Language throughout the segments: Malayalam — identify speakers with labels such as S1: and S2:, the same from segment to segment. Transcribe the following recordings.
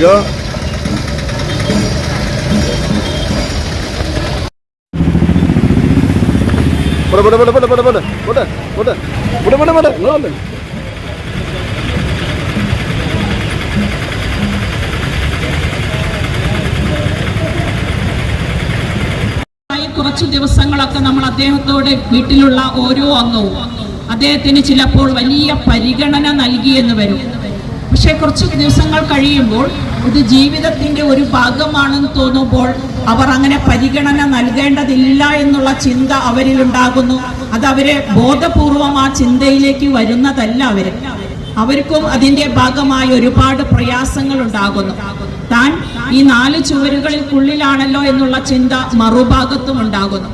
S1: വരിക കുറച്ച് ദിവസങ്ങളൊക്കെ നമ്മൾ അദ്ദേഹത്തോടെ വീട്ടിലുള്ള ഓരോ അംഗവും. അദ്ദേഹത്തിന് ചിലപ്പോൾ വലിയ പരിഗണന നൽകിയെന്ന് വരും. പക്ഷെ കുറച്ച് ദിവസങ്ങൾ കഴിയുമ്പോൾ ഇത് ജീവിതത്തിന്റെ ഒരു ഭാഗമാണെന്ന് തോന്നുമ്പോൾ അവർ അങ്ങനെ പരിഗണന നൽകേണ്ടതില്ല എന്നുള്ള ചിന്ത അവരിൽ ഉണ്ടാകുന്നു അത് അവരെ ബോധപൂർവം ആ ചിന്തയിലേക്ക് വരുന്നതല്ല അവർ. അവർക്കും അതിന്റെ ഭാഗമായി ഒരുപാട് പ്രയാസങ്ങൾ ഉണ്ടാകുന്നു താൻ ഈ നാല് ചുവരുകൾക്കുള്ളിലാണല്ലോ എന്നുള്ള ചിന്ത മറുഭാഗത്തും ഉണ്ടാകുന്നു.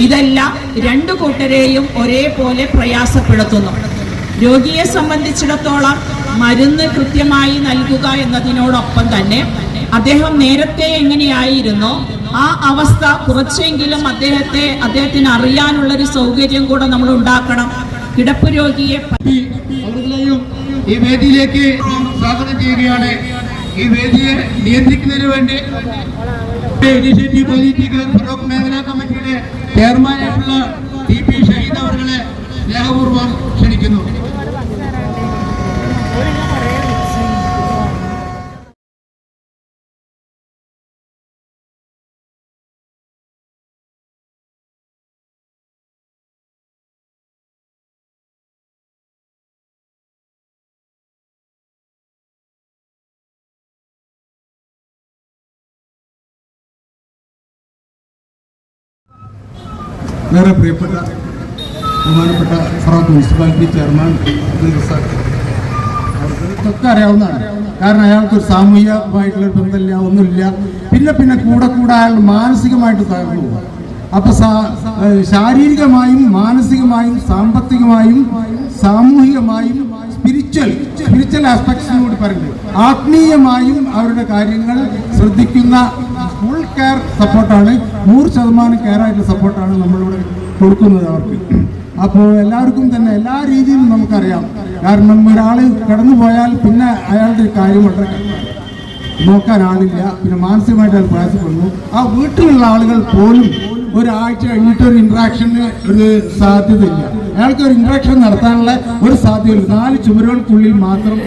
S1: ഇതെല്ലാം രണ്ടു കൂട്ടരെയും ഒരേപോലെ പ്രയാസപ്പെടുത്തുന്നു. രോഗിയെ സംബന്ധിച്ചിടത്തോളം മരുന്ന് കൃത്യമായി നൽകുക എന്നതിനോടൊപ്പം തന്നെ അദ്ദേഹം നേരത്തെ എങ്ങനെയായിരുന്നോ? ആ അവസ്ഥ കുറച്ചെങ്കിലും അദ്ദേഹത്തെ അദ്ദേഹത്തിന് അറിയാനുള്ള ഒരു സൗകര്യം കൂടെ നമ്മൾ ഉണ്ടാക്കണം. കിടപ്പ് രോഗിയെ
S2: ഈ വേദിയിലേക്ക് സ്വാഗതം ചെയ്യുകയാണ്. ഈ വേദിയെ നിയന്ത്രിക്കുന്നതിന് വേണ്ടി ഇനിഷ്യേറ്റീവ് പൊളിറ്റിക്കൽ ഫറോക്ക് മേഖലാ കമ്മിറ്റിയുടെ ചെയർമാനായിട്ടുള്ള ടി പി ഷഹീദ് അവരുടെ സ്നേഹപൂർവം
S3: വേറെ പ്രിയപ്പെട്ട ബഹുമാനപ്പെട്ട ഫറോക്ക് മുനിസിപ്പാലിറ്റി ചെയർമാൻ അബ്ദുൽ റസാഖ്. അറിയാവുന്നതാണ്. കാരണം അയാൾക്ക് ഒരു സാമൂഹികമായിട്ടുള്ള ബന്ധമില്ല ഒന്നുമില്ല. പിന്നെ പിന്നെ കൂടെ കൂടെ അയാൾ മാനസികമായിട്ട് തകർന്നു അപ്പൊ ശാരീരികമായും മാനസികമായും സാമ്പത്തികമായും സാമൂഹികമായും സ്പിരിച്വൽ സ്പിരിച്വൽ കൂടി പറയുന്നത് ആത്മീയമായും അവരുടെ കാര്യങ്ങൾ ശ്രദ്ധിക്കുന്ന ഫുൾ കെയർ സപ്പോർട്ടാണ് നൂറ് ശതമാനം കെയർ ആയിട്ടുള്ള സപ്പോർട്ടാണ് നമ്മളിവിടെ കൊടുക്കുന്നത് അവർക്ക്. അപ്പോൾ എല്ലാവർക്കും തന്നെ എല്ലാ രീതിയിലും നമുക്കറിയാം. കാരണം ഒരാൾ കടന്നു പോയാൽ പിന്നെ അയാളുടെ കാര്യം വളരെ നോക്കാൻ ആളില്ല. പിന്നെ മാനസികമായിട്ട് അയാൾ പ്രയാസപ്പെടുന്നു. ആ വീട്ടിലുള്ള ആളുകൾ പോലും ഒരാഴ്ച കഴിഞ്ഞിട്ട് ഒരു ഇൻട്രാക്ഷന് ഒരു സാധ്യതയില്ല. അയാൾക്ക് ഒരു ഇൻട്രാക്ഷൻ നടത്താനുള്ള ഒരു സാധ്യത നാല് ചുമരുകൾക്കുള്ളിൽ മാത്രം